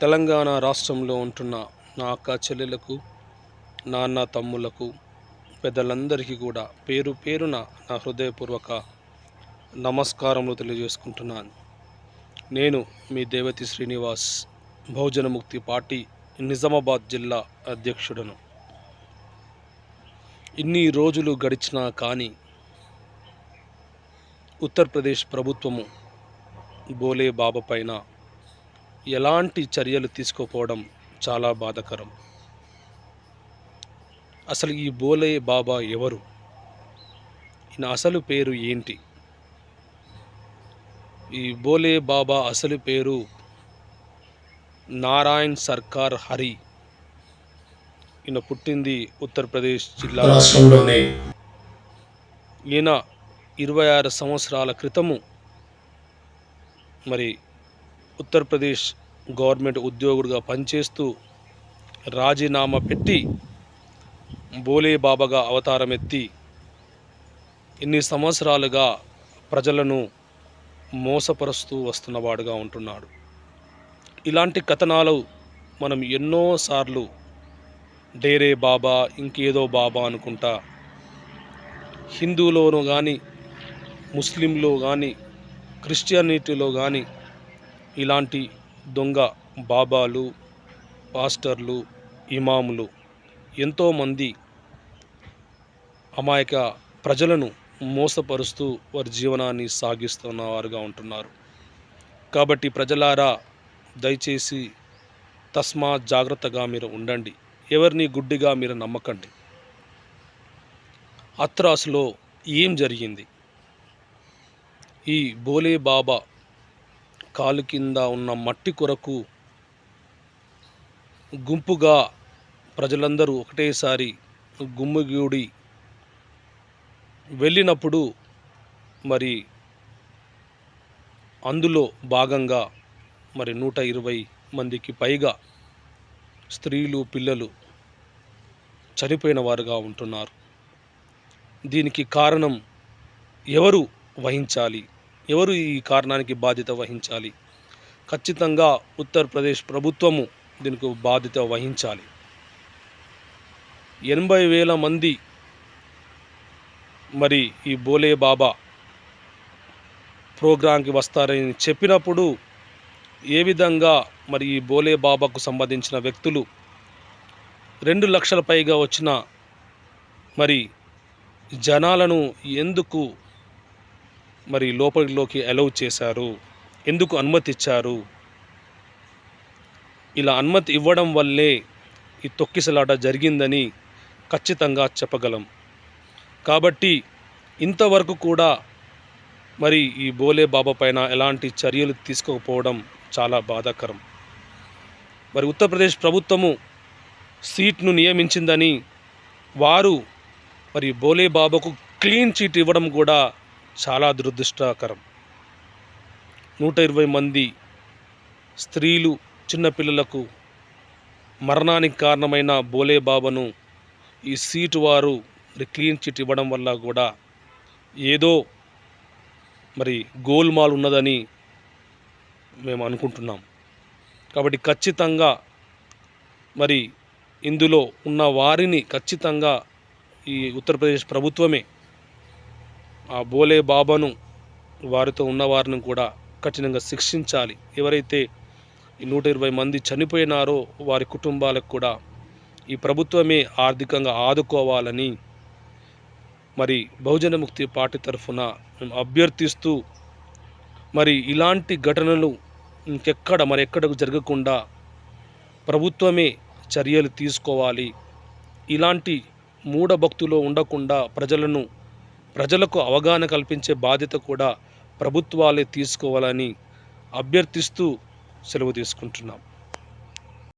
తెలంగాణ రాష్ట్రంలో ఉంటున్న నా అక్క చెల్లెలకు నాన్న తమ్ములకు పెద్దలందరికీ కూడా పేరు పేరున నా హృదయపూర్వక నమస్కారములు తెలియజేసుకుంటున్నాను నేను మీ దేవతి శ్రీనివాస్ బహుజన ముక్తి పార్టీ నిజామాబాద్ జిల్లా అధ్యక్షుడను. ఇన్ని రోజులు గడిచినా కానీ ఉత్తరప్రదేశ్ ప్రభుత్వము బోలే బాబా పైన ఎలాంటి చర్యలు తీసుకోపోవడం చాలా బాధాకరం. అసలు ఈ బోలే బాబా ఎవరు? ఈయన అసలు పేరు ఏంటి? ఈ బోలే బాబా అసలు పేరు నారాయణ్ సర్కార్ హరి. ఈయన పుట్టింది ఉత్తరప్రదేశ్ జిల్లా. రాష్ట్రంలోని. ఈయన ఇరవై ఆరు సంవత్సరాల క్రితము. మరి ఉత్తరప్రదేశ్ గవర్నమెంట్ ఉద్యోగుడిగా పనిచేస్తూ రాజీనామా పెట్టి బోలే బాబాగా అవతారం ఎత్తి ఇన్ని సంవత్సరాలుగా ప్రజలను మోసపరుస్తూ వస్తున్నవాడుగా ఉంటున్నాడు. ఇలాంటి కథనాలు మనం ఎన్నోసార్లు డేరే బాబా ఇంకేదో బాబా అనుకుంటా హిందువులోనూ కానీ ముస్లింలో కానీ క్రిస్టియానిటీలో కానీ ఇలాంటి దొంగ బాబాలు పాస్టర్లు ఇమాములు ఎంతోమంది అమాయక ప్రజలను మోసపరుస్తూ వారి జీవనాన్ని సాగిస్తున్న వారుగా ఉంటున్నారు. కాబట్టి ప్రజలారా దయచేసి తస్మా జాగ్రత్తగా మీరు ఉండండి. ఎవరిని గుడ్డిగా మీరు నమ్మకండి. అత్రాసులో ఏం జరిగింది? ఈ బోలే బాబా కాలు కింద ఉన్న మట్టి కొరకు గుంపుగా ప్రజలందరూ ఒకటేసారి గుమ్మిగూడి వెళ్ళినప్పుడు మరి అందులో భాగంగా మరి నూట ఇరవై మందికి పైగా స్త్రీలు పిల్లలు చనిపోయిన వారుగా ఉంటున్నారు. దీనికి కారణం ఎవరు వహించాలి? ఎవరు ఈ కారణానికి బాధ్యత వహించాలి? ఖచ్చితంగా ఉత్తరప్రదేశ్ ప్రభుత్వము దీనికి బాధ్యత వహించాలి. ఎనభై వేల మంది మరి ఈ బోలే బాబా ప్రోగ్రాంకి వస్తారని చెప్పినప్పుడు ఏ విధంగా మరి ఈ బోలే బాబాకు సంబంధించిన వ్యక్తులు రెండు లక్షల పైగా వచ్చిన మరి జనాలను ఎందుకు మరి లోపలిలోకి అలౌ చేశారు? ఎందుకు అనుమతి ఇచ్చారు? ఇలా అనుమతి ఇవ్వడం వల్లే ఈ తొక్కిసలాట జరిగిందని ఖచ్చితంగా చెప్పగలం. కాబట్టి ఇంతవరకు కూడా మరి ఈ బోలే బాబా పైన ఎలాంటి చర్యలు తీసుకోకపోవడం చాలా బాధాకరం. మరి ఉత్తరప్రదేశ్ ప్రభుత్వము సీట్ను నియమించిందని వారు మరి బోలే బాబాకు క్లీన్ చీట్ ఇవ్వడం కూడా చాలా దురదృష్టకరం. నూట ఇరవై మంది స్త్రీలు చిన్నపిల్లలకు మరణానికి కారణమైన బోలేబాబాను ఈ సీటు వారు మరి క్లీన్ చిట్ ఇవ్వడం వల్ల కూడా ఏదో మరి గోల్మాల్ ఉన్నదని మేము అనుకుంటున్నాం. కాబట్టి ఖచ్చితంగా మరి ఇందులో ఉన్న వారిని ఖచ్చితంగా ఈ ఉత్తరప్రదేశ్ ప్రభుత్వమే ఆ బోలే బాబాను వారితో ఉన్నవారిని కూడా కఠినంగా శిక్షించాలి. ఎవరైతే ఈ నూట ఇరవై మంది చనిపోయినారో వారి కుటుంబాలకు కూడా ఈ ప్రభుత్వమే ఆర్థికంగా ఆదుకోవాలని మరి బహుజన ముక్తి పార్టీ తరఫున మేము అభ్యర్థిస్తూ మరి ఇలాంటి ఘటనలు ఇంకెక్కడ మరి ఎక్కడకు జరగకుండా ప్రభుత్వమే చర్యలు తీసుకోవాలి. ఇలాంటి మూఢభక్తులో ఉండకుండా ప్రజలను ప్రజలకు అవగాహన కల్పించే బాధ్యత కూడా ప్రభుత్వాలే తీసుకోవాలని అభ్యర్థిస్తూ సెలవు తీసుకుంటున్నాం.